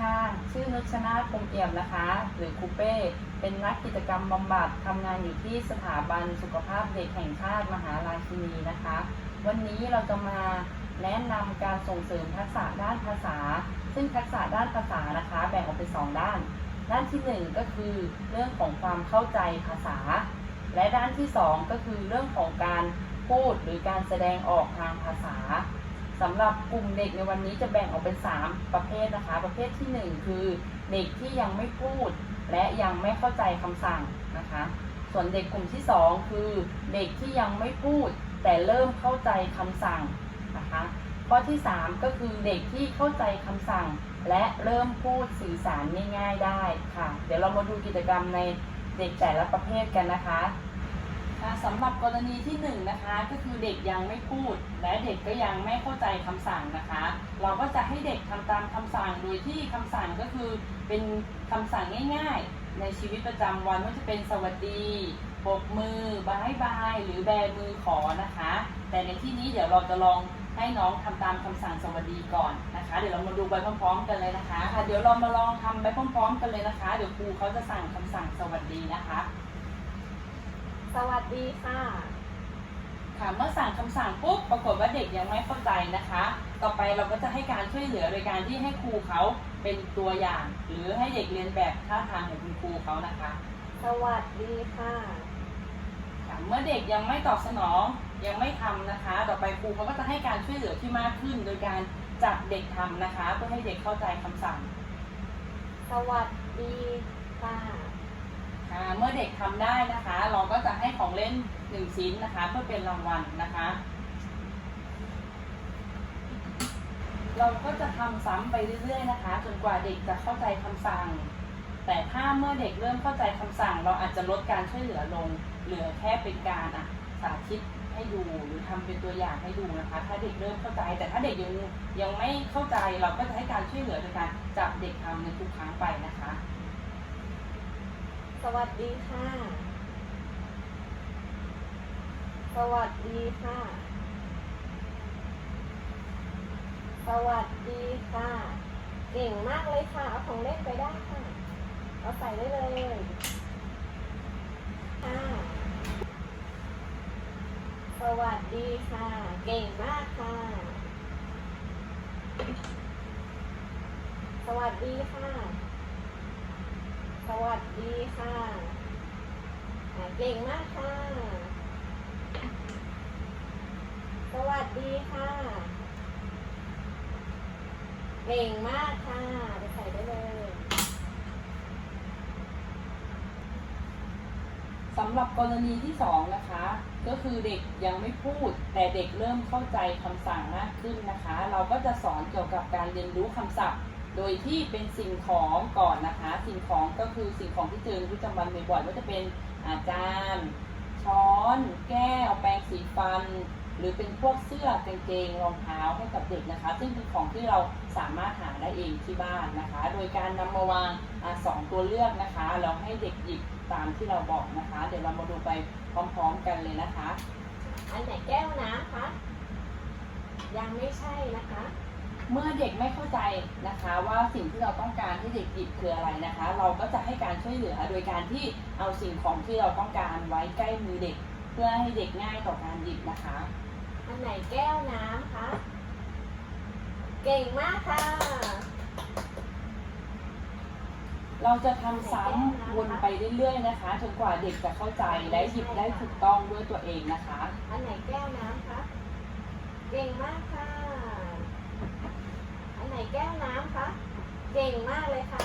ค่ะ ชื่อนุชนาคงเอี่ยมนะคะ หรือคูเป้ เป็นนักกิจกรรมบำบัดทำงานอยู่ที่สถาบันสุขภาพเด็กแห่งชาติมหาราชินีนะคะ วันนี้เราจะมาแนะนำการส่งเสริมทักษะด้านภาษา ซึ่งทักษะด้านภาษานะคะ แบ่งออกเป็นสองด้าน ด้านที่หนึ่งก็คือเรื่องของความเข้าใจภาษา และด้านที่สองก็คือเรื่องของการพูดหรือการแสดงออกทางภาษา สำหรับกลุ่มเด็กในวันนี้จะแบ่งออกเป็น 3 ประเภทนะคะ ประเภทที่ 1 คือเด็กที่ยังไม่พูด และยังไม่เข้าใจคำสั่งนะคะ ส่วนเด็กกลุ่มที่ 2 คือเด็กที่ยังไม่พูด แต่เริ่มเข้าใจคำสั่งนะคะข้อที่ 3 ก็คือเด็กที่เข้าใจคำสั่ง และเริ่มพูดสื่อสารง่ายๆได้ค่ะ เดี๋ยวเรามาดูกิจกรรมในเด็กแต่ละประเภทกันนะคะค่ะ สำหรับกรณีที่1นงนะคะก็คือเด็กยังไม่พูด และเด็กก็ยังไม่เข้าใจคำสั่งนะคะ เราก็จะให้เด็กทำตามคำสั่งโดยที่คำสั่งก็คือเป็นคำสั่งง่าย ๆ ในชีวิตประจำวันว่าจะเป็นสวัสดีปรบมือบายบาย หรือแบมือขอนะคะ แต่ในที่นี้เดี๋ยวเราจะลองให้น้องทำตามคำสั่งสวัสดีก่อนนะคะ เดี๋ยวเรามาดูไปพร้อมๆกันเลยนะคะค่ะเดี๋ยวเรามาลองทำไปพร้อมๆกันเลยนะคะ เดี๋ยวครูเขาจะสั่งคำสั่งสวัสดีนะคะ สวัสดีค่ะ ค่ะ เมื่อสั่งคำสั่งปุ๊บ ปรากฏว่าเด็กยังไม่เข้าใจนะคะ ต่อไปเราก็จะให้การช่วยเหลือโดยการที่ให้ครูเขาเป็นตัวอย่าง หรือให้เด็กเรียนแบบท่าทางของคุณครูเขานะคะสวัสดีค่ะ ค่ะเมื่อเด็กยังไม่ตอบสนองยังไม่ทำนะคะ ต่อไปครูเขาก็จะให้การช่วยเหลือที่มากขึ้น โดยการจับเด็กทำนะคะ เพื่อให้เด็กเข้าใจคำสั่ง สวัสดีค่ะค่ะ เมื่อเด็กทำได้นะคะ เราก็จะให้ของเล่นหนึ่งชิ้นนะคะ เพื่อเป็นรางวัลนะคะ เราก็จะทำซ้ำไปเรื่อย ๆ นะคะ จนกว่าเด็กจะเข้าใจคำสั่ง แต่ถ้าเมื่อเด็กเริ่มเข้าใจคำสั่ง เราอาจจะลดการช่วยเหลือลง เหลือแค่เป็นการอะสาธิตให้ดูหรือทำเป็นตัวอย่างให้ดูนะคะ ถ้าเด็กเริ่มเข้าใจ แต่ถ้าเด็กยังยังไม่เข้าใจเราก็จะให้การช่วยเหลือโดยการจับเด็กทำในทุกครั้งไปนะคะ สวัสดีค่ะ สวัสดีค่ะ สวัสดีค่ะ เก่งมากเลยค่ะ เอาของเล่นไปได้ค่ะ เอาใส่ได้เลยค่ะ สวัสดีค่ะ เก่งมากค่ะ สวัสดีค่ะ สวัสดีค่ะเก่งมากค่ะ สวัสดีค่ะเก่งมากค่ะไปใส่ได้เลยสำหรับกรณีที่สองนะคะ ก็คือเด็กยังไม่พูด แต่เด็กเริ่มเข้าใจคำสั่งมากขึ้นนะคะ เราก็จะสอนเกี่ยวกับการเรียนรู้คำศัพท์ โดยที่เป็นสิ่งของก่อนนะคะ สิ่งของก็คือสิ่งของที่เจอในประจำวันบ่อยๆว่าจะเป็นอาจารย์ช้อน แก้ว แปรงสีฟัน หรือเป็นพวกเสื้อกางเกงรองเท้าให้กับเด็กนะคะ ซึ่งเป็นของที่เราสามารถหาได้เองที่บ้านนะคะ โดยการนำมาวางอสองตัวเลือกนะคะแล้วให้เด็กหยิบตามที่เราบอกนะคะ เดี๋ยวเรามาดูไปพร้อมๆกันเลยนะคะ อันไหนแก้วน้ำคะ ยังไม่ใช่นะคะ เมื่อเด็กไม่เข้าใจนะคะว่าสิ่งที่เราต้องการให้เด็กหยิบคืออะไรนะคะ เราก็จะให้การช่วยเหลือโดยการที่เอาสิ่งของที่เราต้องการไว้ใกล้มือเด็ก เพื่อให้เด็กง่ายต่อการหยิบนะคะ อันไหนแก้วน้ำคะเก่งมากค่ะ เราจะทำซ้ำวนไปเรื่อยๆนะคะจนกว่าเด็กจะเข้าใจและหยิบได้ถูกต้องด้วยตัวเองนะคะ อันไหนแก้วน้ำคะเก่งมากค่ะอัน ไหนแก้วน้ำคะ เก่งมากเลยค่ะ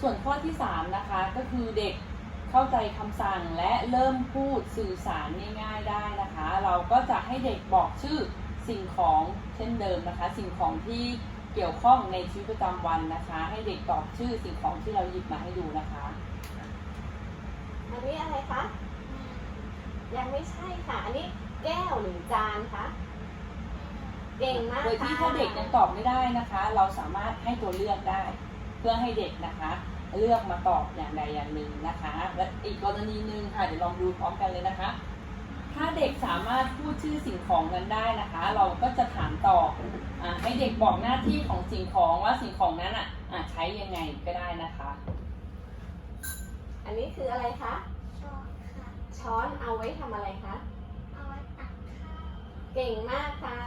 ส่วนข้อที่ 3 นะคะ ก็คือเด็กเข้าใจคำสั่งและเริ่มพูดสื่อสารง่ายๆได้นะคะ เราก็จะให้เด็กบอกชื่อสิ่งของเช่นเดิมนะคะ สิ่งของที่เกี่ยวข้องในชีวิตประจำวันนะคะ ให้เด็กตอบชื่อสิ่งของที่เราหยิบมาให้ดูนะคะอันนี้อะไรคะยังไม่ใช่ค่ะ อันนี้แก้วหรือจานคะ เก่งมากโดยค่ะที่ถ้าเด็กยังตอบไม่ได้นะคะ เราสามารถให้ตัวเลือกได้ เพื่อให้เด็กนะคะ เลือกมาตอบอย่างใดอย่างหนึ่งนะคะ และอีกกรณีหนึ่งค่ะเดี๋ยวลองดูพร้อมกันเลยนะคะ ถ้าเด็กสามารถพูดชื่อสิ่งของนั้นได้นะคะ เราก็จะถามต่ออ่าให้เด็กบอกหน้าที่ของสิ่งของว่าสิ่งของนั้นอะอะใช้ยังไงก็ได้นะคะ อันนี้คืออะไรคะชอบค่ะช้อนเอาไว้ทำอะไรคะเอาไว้ตักข้าวเก่งมากค่ะ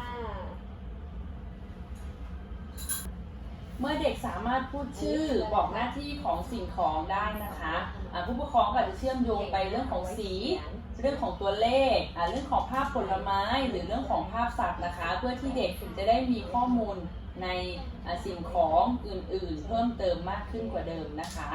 เมื่อเด็กสามารถพูดชื่อบอกหน้าที่ของสิ่งของได้นะคะผู้ปกครองก็อาจจะเชื่อมโยงไปเรื่องของสี เรื่องของตัวเลข เรื่องของภาพผลไม้ หรือเรื่องของภาพสัตว์นะคะ เพื่อที่เด็กจะได้มีข้อมูลในสิ่งของอื่นๆ เพิ่มเติมมากขึ้นกว่าเดิมนะคะ